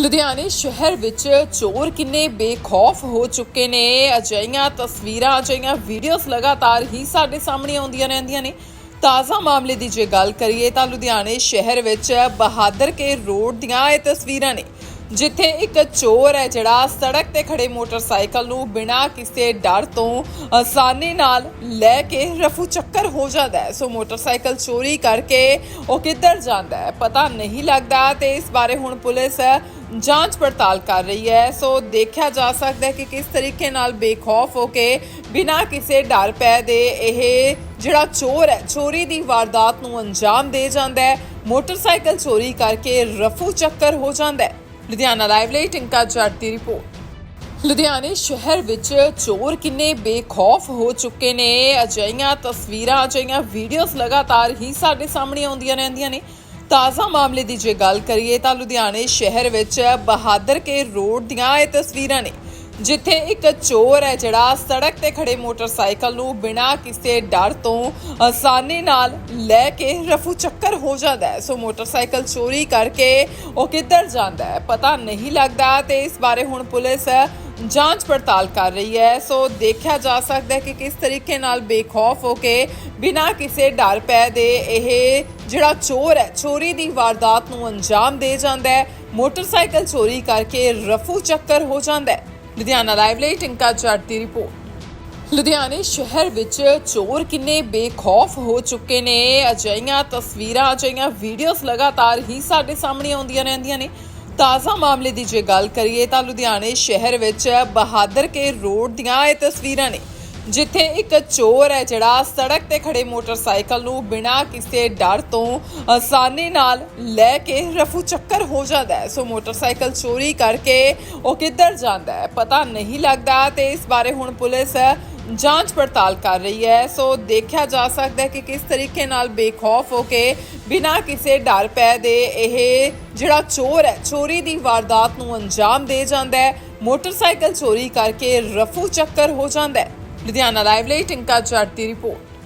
ਲੁਧਿਆਣੇ ਸ਼ਹਿਰ ਵਿੱਚ ਚੋਰ ਕਿੰਨੇ ਬੇਖੌਫ ਹੋ ਚੁੱਕੇ ਨੇ। ਅਜਿਹੀਆਂ ਤਸਵੀਰਾਂ, ਅਜਿਹੀਆਂ ਵੀਡੀਓਜ਼ ਲਗਾਤਾਰ ਹੀ ਸਾਡੇ ਸਾਹਮਣੇ ਆਉਂਦੀਆਂ ਰਹਿੰਦੀਆਂ ਨੇ। ਤਾਜ਼ਾ ਮਾਮਲੇ ਦੀ ਜੇ ਗੱਲ ਕਰੀਏ ਤਾਂ ਲੁਧਿਆਣੇ ਸ਼ਹਿਰ ਵਿੱਚ ਬਹਾਦਰ ਕੇ ਰੋਡ ਦੀਆਂ ਇਹ ਤਸਵੀਰਾਂ ਨੇ। ਜਿੱਥੇ ਇੱਕ ਚੋਰ ਹੈ ਜਿਹੜਾ ਸੜਕ ਤੇ ਖੜੇ ਮੋਟਰਸਾਈਕਲ ਨੂੰ ਬਿਨਾਂ ਕਿਸੇ ਡਰ ਤੋਂ ਆਸਾਨੀ ਨਾਲ ਲੈ ਕੇ ਰਫੂ ਚੱਕਰ ਹੋ ਜਾਂਦਾ ਹੈ। ਸੋ ਮੋਟਰਸਾਈਕਲ ਚੋਰੀ ਕਰਕੇ ਉਹ ਕਿੱਧਰ ਜਾਂਦਾ ਹੈ ਪਤਾ ਨਹੀਂ ਲੱਗਦਾ ਤੇ ਇਸ ਬਾਰੇ ਹੁਣ ਪੁਲਿਸ ਜਾਂਚ ਪੜਤਾਲ ਕਰ ਰਹੀ ਹੈ। ਸੋ ਦੇਖਿਆ ਜਾ ਸਕਦਾ ਹੈ ਕਿ ਕਿਸ ਤਰੀਕੇ ਨਾਲ ਬੇਖੌਫ ਹੋ ਕੇ ਬਿਨਾਂ ਕਿਸੇ ਡਰ ਪੈ ਦੇ ਇਹ ਜਿਹੜਾ ਚੋਰ ਹੈ, ਚੋਰੀ ਦੀ ਵਾਰਦਾਤ ਨੂੰ ਅੰਜਾਮ ਦੇ ਜਾਂਦਾ ਹੈ। ਮੋਟਰਸਾਈਕਲ ਚੋਰੀ ਕਰਕੇ ਰਫੂ ਚੱਕਰ ਹੋ ਜਾਂਦਾ ਹੈ। ਲੁਧਿਆਣਾ ਲਾਈਵ ਲਈ ਟਿੰਕਾ ਜੱਟ ਦੀ ਰਿਪੋਰਟ। ਲੁਧਿਆਣੇ ਸ਼ਹਿਰ ਵਿੱਚ ਚੋਰ ਕਿੰਨੇ ਬੇਖੌਫ ਹੋ ਚੁੱਕੇ ਨੇ। ਅਜਿਹੀਆਂ ਤਸਵੀਰਾਂ, ਅਜਿਹੀਆਂ ਵੀਡੀਓਜ਼ ਲਗਾਤਾਰ ਹੀ ਸਾਡੇ ਸਾਹਮਣੇ ਆਉਂਦੀਆਂ ਰਹਿੰਦੀਆਂ ਨੇ। ਤਾਜ਼ਾ ਮਾਮਲੇ ਦੀ ਜੇ ਗੱਲ ਕਰੀਏ ਤਾਂ ਲੁਧਿਆਣੇ ਸ਼ਹਿਰ ਵਿੱਚ ਬਹਾਦਰ ਕੇ ਰੋਡ ਦੀਆਂ ਇਹ ਤਸਵੀਰਾਂ ਨੇ। ਜਿੱਥੇ ਇੱਕ ਚੋਰ ਹੈ ਜਿਹੜਾ ਸੜਕ ਤੇ ਖੜੇ ਮੋਟਰਸਾਈਕਲ ਨੂੰ ਬਿਨਾਂ ਕਿਸੇ ਡਰ ਤੋਂ ਆਸਾਨੀ ਨਾਲ ਲੈ ਕੇ ਰਫੂ ਚੱਕਰ ਹੋ ਜਾਂਦਾ ਹੈ। ਸੋ ਮੋਟਰਸਾਈਕਲ ਚੋਰੀ ਕਰਕੇ ਉਹ ਕਿੱਧਰ ਜਾਂਦਾ ਹੈ, ਪਤਾ ਨਹੀਂ ਲੱਗਦਾ ਤੇ ਇਸ ਬਾਰੇ ਹੁਣ ਪੁਲਿਸ ਜਾਂਚ ਪੜਤਾਲ ਕਰ ਰਹੀ ਹੈ। ਸੋ ਦੇਖਿਆ ਜਾ ਸਕਦਾ ਹੈ ਕਿ ਕਿਸ ਤਰੀਕੇ ਨਾਲ ਬੇਖੌਫ ਹੋ ਕੇ ਬਿਨਾਂ ਕਿਸੇ ਡਰ ਪੈ ਦੇ ਇਹ ਜਿਹੜਾ ਚੋਰ ਹੈ, ਚੋਰੀ ਦੀ ਵਾਰਦਾਤ ਨੂੰ ਅੰਜਾਮ ਦੇ ਜਾਂਦਾ ਹੈ। ਮੋਟਰਸਾਈਕਲ ਚੋਰੀ ਕਰਕੇ ਰਫੂ ਚੱਕਰ ਹੋ ਜਾਂਦਾ ਹੈ। ਲੁਧਿਆਣਾ ਲਾਈਵ ਲਈ ਟਿੰਕਾ ਜੱਟ ਦੀ ਰਿਪੋਰਟ। ਲੁਧਿਆਣੇ ਸ਼ਹਿਰ ਵਿੱਚ ਚੋਰ ਕਿੰਨੇ ਬੇਖੌਫ ਹੋ ਚੁੱਕੇ ਨੇ। ਅਜਿਹੀਆਂ ਤਸਵੀਰਾਂ, ਅਜਿਹੀਆਂ ਵੀਡੀਓਜ਼ ਲਗਾਤਾਰ ਹੀ ਸਾਡੇ ਸਾਹਮਣੇ ਆਉਂਦੀਆਂ ਰਹਿੰਦੀਆਂ ਨੇ। ਤਾਜ਼ਾ ਮਾਮਲੇ ਦੀ ਜੇ ਗੱਲ ਕਰੀਏ ਤਾਂ ਲੁਧਿਆਣੇ ਸ਼ਹਿਰ ਵਿੱਚ ਬਹਾਦਰ ਕੇ ਰੋਡ ਦੀਆਂ ਇਹ ਤਸਵੀਰਾਂ ਨੇ। ਜਿੱਥੇ ਇੱਕ ਚੋਰ ਹੈ ਜਿਹੜਾ ਸੜਕ ਤੇ ਖੜੇ ਮੋਟਰਸਾਈਕਲ ਨੂੰ ਬਿਨਾਂ ਕਿਸੇ ਡਰ ਤੋਂ ਆਸਾਨੀ ਨਾਲ ਲੈ ਕੇ ਰਫੂ ਚੱਕਰ ਹੋ ਜਾਂਦਾ ਹੈ। ਸੋ ਮੋਟਰਸਾਈਕਲ ਚੋਰੀ ਕਰਕੇ ਉਹ ਕਿੱਧਰ ਜਾਂਦਾ ਹੈ, ਪਤਾ ਨਹੀਂ ਲੱਗਦਾ ਤੇ ਇਸ ਬਾਰੇ ਹੁਣ ਪੁਲਿਸ ਜਾਂਚ ਪੜਤਾਲ ਕਰ ਰਹੀ ਹੈ। ਸੋ ਦੇਖਿਆ ਜਾ ਸਕਦਾ ਹੈ ਕਿ ਕਿਸ ਤਰੀਕੇ ਨਾਲ ਬੇਖੌਫ ਹੋ ਕੇ ਬਿਨਾਂ ਕਿਸੇ ਡਰ ਪੈ ਦੇ ਇਹ ਜਿਹੜਾ ਚੋਰ ਹੈ, ਚੋਰੀ ਦੀ ਵਾਰਦਾਤ ਨੂੰ ਅੰਜਾਮ ਦੇ ਜਾਂਦਾ ਹੈ। ਮੋਟਰਸਾਈਕਲ ਚੋਰੀ ਕਰਕੇ ਰਫੂ ਚੱਕਰ ਹੋ ਜਾਂਦਾ ਹੈ। ਲੁਧਿਆਣਾ ਲਾਈਵ ਲਈ ਟਿੰਕਾ ਜੱਟ ਦੀ ਰਿਪੋਰਟ।